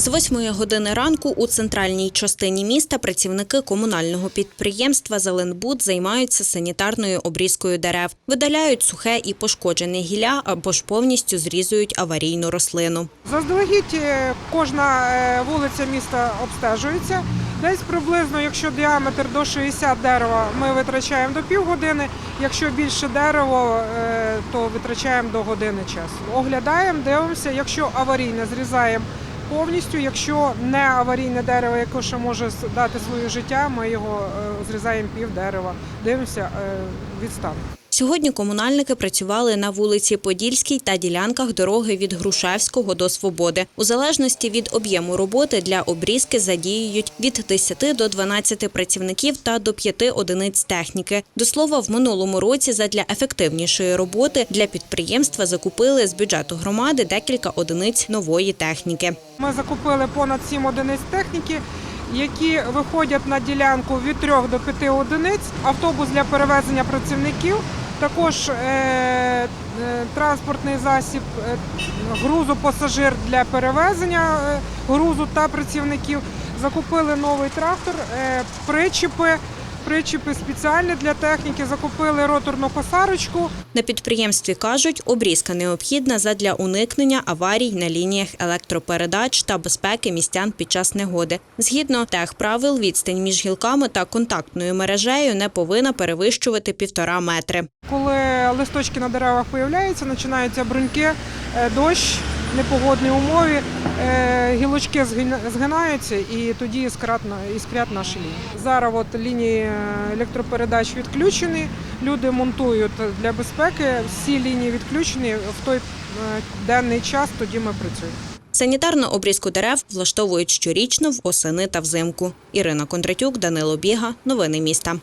З 8 години ранку у центральній частині міста працівники комунального підприємства Зеленбуд займаються санітарною обрізкою дерев, видаляють сухе і пошкоджене гілля або ж повністю зрізують аварійну рослину. Заздалегідь е, кожна е, вулиця міста обстежується. Десь приблизно, якщо діаметр до 60 дерева, ми витрачаємо до півгодини. Якщо більше дерево, е, то витрачаємо до години часу. Оглядаємо, дивимося. Якщо аварійне, зрізаємо повністю. Якщо не аварійне дерево, яке ще може дати своє життя, ми його е, зрізаємо пів дерева. Дивимося е, від стану. Сьогодні комунальники працювали на вулиці Подільській та ділянках дороги від Грушевського до Свободи. У залежності від об'єму роботи для обрізки задіюють від 10 до 12 працівників та до 5 одиниць техніки. До слова, в минулому році задля ефективнішої роботи для підприємства закупили з бюджету громади декілька одиниць нової техніки. Ми закупили понад 7 одиниць техніки, які виходять на ділянку від 3 до 5 одиниць, автобус для перевезення працівників, також е, е, транспортний засіб е, грузу пасажир для перевезення грузу та працівників. Закупили новий трактор, е, причіпи. Спеціальні для техніки, закупили роторну косарочку, На підприємстві кажуть, обрізка необхідна задля уникнення аварій на лініях електропередач та безпеки містян під час негоди. Згідно техправил, відстань між гілками та контактною мережею не повинна перевищувати півтора метри. Коли листочки на деревах появляються, починаються бруньки, е, дощ, непогодні умови, е, гілочки згина- згинаються і тоді іскрять, на- іскрять наші лінії. Зараз от лінії е, електропередач відключені, люди монтують для безпеки, всі лінії відключені в той е, денний час, тоді ми працюємо. Санітарну обрізку дерев влаштовують щорічно в осени та взимку. Ірина Кондратюк, Данило Біга. Новини міста.